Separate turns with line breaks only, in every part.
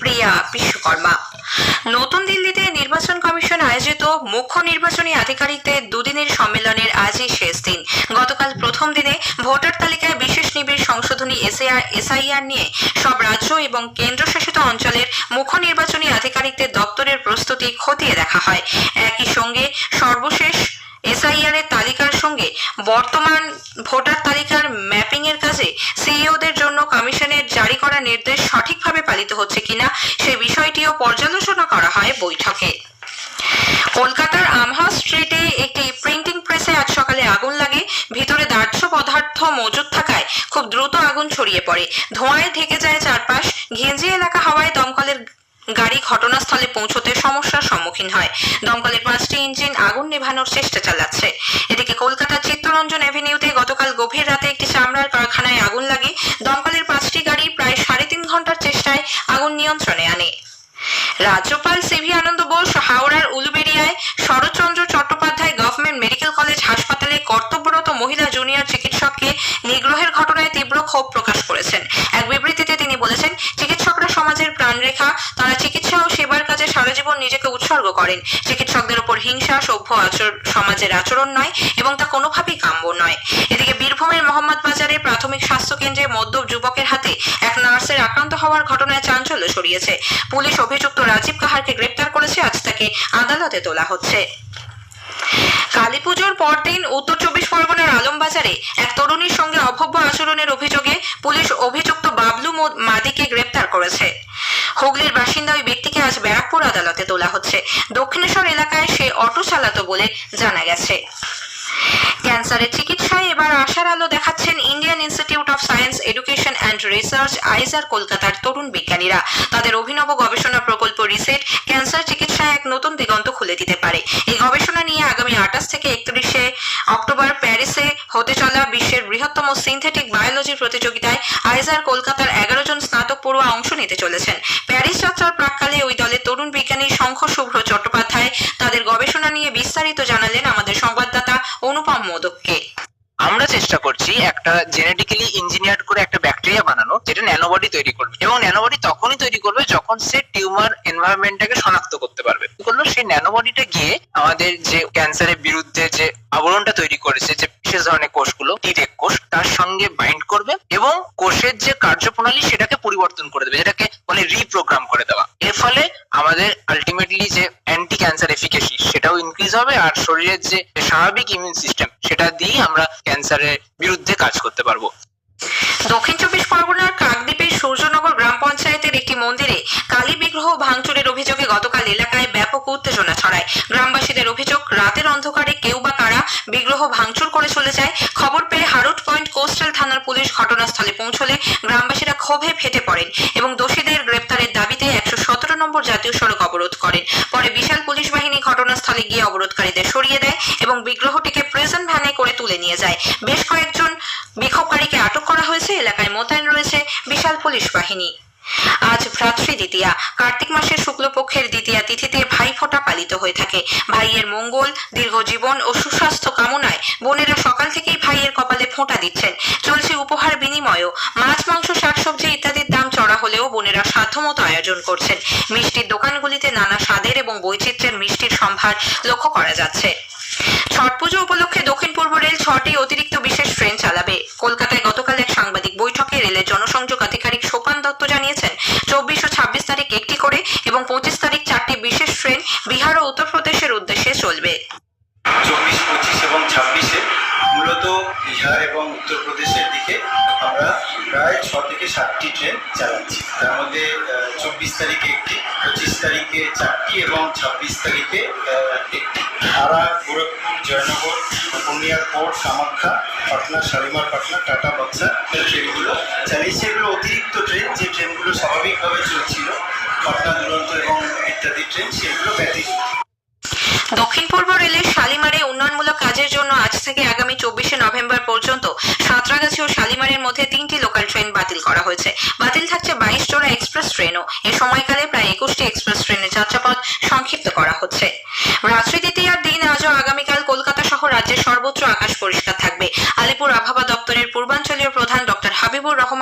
প্রিয়া বিশ্বকর্মা। নতুন দিল্লিতে নির্বাচন কমিশন আয়োজিত মুখ্য নির্বাচনী আধিকারিকদের দুদিনের সম্মেলনের আজই শেষ দিন। গতকাল প্রথম দিনে ভোটার তালিকায় বিশেষ নিবিড় সংশোধনী এসআইআর নিয়ে সব রাজ্য এবং কেন্দ্রশাসিত অঞ্চলের মুখ্য নির্বাচনী আধিকারিকদের দপ্তরের প্রস্তুতি খতিয়ে দেখা হয়। একই সঙ্গে সর্বশেষ এসআইআর এর তালিকার সঙ্গে বর্তমান ভোটার তালিকার ম্যাপিং এর কাজে সিইওদের জন্য কমিশনের জারি করা নির্দেশ সঠিকভাবে পালিত হচ্ছে কিনা সে বিষয়টিও পর্যালোচনা করা হয় বৈঠকে। কলকাতার আমহা স্ট্রিটে একটি প্রিন্টিং প্রেসে আজ সকালে আগুন লাগে। ভিতরে দাহ্য পদার্থ মজুদ থাকায় খুব দ্রুত আগুন ছড়িয়ে পড়ে। ধোঁয়ায় ঢেকে যায় চারপাশ। ঘেঁজি এলাকা হওয়ায় দমকলের গাড়ি ঘটনাস্থলে পৌঁছতে সমস্যার সম্মুখীন হয়। দমকলের পাঁচটি ইঞ্জিন আগুন নেভানোর চেষ্টা চালাচ্ছে। এদিকে কলকাতার চিত্তরঞ্জন অ্যাভিনিউতে গতকাল গভীর রাজ্যপাল সিভি করেন। চিকিৎসকদের উপর হিংসা, সভ্য সমাজের আচরণ নয় এবং তা কোনোভাবেই কাম্য নয়। এদিকে বীরভূমের মোহাম্মদ বাজারে প্রাথমিক স্বাস্থ্য কেন্দ্রে মদ্যপ যুবকের হাতে এক নার্সের আক্রান্ত হওয়ার ঘটনায় চাঞ্চল্য ছড়িয়েছে। পুলিশ অভিযুক্ত রাজীব কাহারকে গ্রেপ্তার করেছে, আজ তাকে আদালতে তোলা হচ্ছে। কালী পুজোর পরদিন উত্তর চব্বিশ পরগনার আলমবাজারে এক তরুণীর সঙ্গে অভব্য আচরণের অভিযোগে পুলিশ অভিযুক্ত বাবলু মাদিকে গ্রেপ্তার করেছে। হুগলির বাসিন্দা ওই ব্যারাকপুর আদালতে তোলা হচ্ছে। দক্ষিণেশ্বর এলাকায় সে অটো চালাতো বলে জানা গেছে। ক্যান্সারের চিকিৎসায় এবার আশার আলো দেখাচ্ছেন Indian institute of science education and research, IISER কলকাতার তরুণ বিজ্ঞানীরা। তাদের অভিনব গবেষণা প্রকল্প রিসেট ক্যান্সার চিকিৎসায় এক নতুন দিগন্ত খুলে দিতে পারে। এই গবেষণা নিয়ে আগামী আঠাশ থেকে একত্রিশে অক্টোবর প্যারিসে হতে চলা বিশ্বের বৃহত্তম সিনথেটিক বায়োলজি প্রতিযোগিতায় আইজার কলকাতার এগারো পড়ুয়া অংশ নিতে চলেছেন। প্যারিস যাত্রার প্রাককালে ওই দলের তরুণ বিজ্ঞানী শঙ্খ শুভ্র চট্টোপাধ্যায় তাদের গবেষণা নিয়ে বিস্তারিত জানালেন আমাদের সংবাদদাতা অনুপম মোদককে।
আমরা চেষ্টা করছি একটা জেনেটিক্যালি ইঞ্জিনিয়ার করে একটা ব্যাকটেরিয়া বানানো, যেটা ন্যানোবডি তৈরি করবে। এবং ন্যানোবডি তখনই তৈরি করবে যখন সে টিউমার এনভায়রনমেন্টটাকে শনাক্ত করতে পারবে। করল? সেই ন্যানোবডিটা গিয়ে আমাদের যে ক্যান্সারের বিরুদ্ধে যে আবরণটা তৈরি করেছে, যে বিশেষ ধরনের কোষগুলো টিরেক কোষ, তার সঙ্গে বাইন্ড করবে এবং কোষের যে কার্যপ্রণালী সেটাকে পরিবর্তন করে দেবে, যেটাকে বলে রিপ্রোগ্রাম করে দেওয়া। এর ফলে আমাদের আলটিমেটলি যে অ্যান্টি ক্যান্সার এফিকেসি সেটাও ইনক্রিজ হবে আর শরীরের যে স্বাভাবিক ইমিউন সিস্টেম সেটা দিয়ে আমরা ক্যান্সারের বিরুদ্ধে কাজ করতে পারব।
দক্ষিণ চব্বিশ পরগনার কাকদ্বীপের সূর্যনগর গ্রাম পঞ্চায়েতের একটি মন্দিরে কালী বিগ্রহ ভাঙচুরের অভিযোগে গতকাল এলাকায় ব্যাপক উত্তেজনা ছড়ায়। গ্রামবাসীদের অভিযোগ রাতের অন্ধকারে কেউ বা কারা বিগ্রহ ভাঙচুর করে চলে যায়। খবর পেয়ে হারুট পয়েন্ট কোস্টাল থানার পুলিশ ঘটনাস্থলে পৌঁছলে গ্রামবাসীরা ক্ষোভে ফেটে পড়েন এবং দোষীদের গ্রেপ্তারের দাবিতে একশো সতেরো নম্বর জাতীয় সড়ক অবরোধ করেন। পরে বিশাল পুলিশ বাহিনী ঘটনাস্থলে গিয়ে অবরোধকারীদের সরিয়ে দেয় এবং বিগ্রহটিকে প্রিজন ভ্যানে করে তুলে নিয়ে যায়। বেশ কয়েকজন বিক্ষোভকারীকে আটক করা হয়েছে। এলাকায় মোতায়েন রয়েছে বিশাল পুলিশ বাহিনী। আজ ভ্রাতৃ দ্বিতীয়া। কার্তিক মাসের শুক্লপক্ষের দ্বিতীয়া তিথিতে ভাইফোঁটা পালিত হয়ে থাকে। ভাইয়ের মঙ্গল, দীর্ঘ জীবন ও সুস্বাস্থ্য কামনায় বোনেরা সকাল থেকেই ভাইয়ের কপালে ফোঁটা দিচ্ছেন। চলছে উপহার বিনিময়ও। মাছ, মাংস, শাকসবজি ইত্যাদির দাম চড়া হলেও বোনেরা সাধ্যমতো আয়োজন করছেন। মিষ্টির দোকানগুলিতে নানা স্বাদের এবং বৈচিত্র্যের মিষ্টির সম্ভার লক্ষ্য করা যাচ্ছে। ছট পুজো উপলক্ষে দক্ষিণ পূর্ব রেল ছটি অতিরিক্ত বিশেষ ট্রেন চালাবে কলকাতায় গতকাল এক সাংবাদিক বৈঠকে রেলের জনসংযোগ আধিকারিক সোপান দত্ত জানিয়েছেন, চব্বিশ ও ছাব্বিশ তারিখ একটি করে এবং পঁচিশ তারিখ চারটি বিশেষ ট্রেন বিহার ও উত্তরপ্রদেশের উদ্দেশ্যে চলবে।
চব্বিশ, পঁচিশ এবং ছাব্বিশে মূলত বিহার এবং উত্তরপ্রদেশের দিকে আমরা প্রায় ছ থেকে সাতটি ট্রেন চালাচ্ছি। তার মধ্যে চব্বিশ তারিখে একটি, পঁচিশ তারিখে চারটি এবং ছাব্বিশ তারিখে একটি। ধারা, গোরখপুর, জয়নগর পূর্ণিয়ার কোট কামাখ্যা, পাটনা, শালিমার পাটনা, টাটা বক্সা ট্রেনগুলো। চালিয়েছি এগুলো অতিরিক্ত ট্রেন, যে ট্রেনগুলো স্বাভাবিকভাবে চলছিল, পাটনা দুরন্ত এবং ইত্যাদি ট্রেন, সেগুলো ব্যতীত।
দক্ষিণ পূর্ব রেলের শালিমারে উন্নয়নমূলক কাজের জন্য আজ থেকে আগামী চব্বিশে নভেম্বর পর্যন্ত সাঁতরাগাছি ও শালিমারের মধ্যে তিনটি লোকাল ট্রেন বাতিল করা হয়েছে। বাতিল থাকছে বাইশ জোড়া এক্সপ্রেস ট্রেনও এ সময়কালে প্রায় একুশটি এক্সপ্রেস ট্রেনের যাত্রাপথ সংক্ষিপ্ত করা হচ্ছে। রাত্রি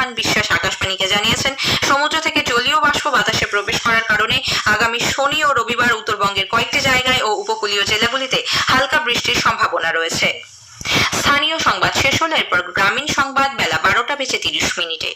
রহমান বিশ্বাস আকাশবাণীকে জানিয়েছেন। সমুদ্র থেকে জলীয় বাষ্প বাতাসে প্রবেশ করার কারণে আগামী শনি ও রবিবার উত্তরবঙ্গের কয়েকটি জায়গায় ও উপকূলীয় জেলাগুলিতে হালকা বৃষ্টির সম্ভাবনা রয়েছে। স্থানীয় সংবাদ শেষ হলে এরপর গ্রামীণ সংবাদ বেলা বারোটা বেজে তিরিশ মিনিটে।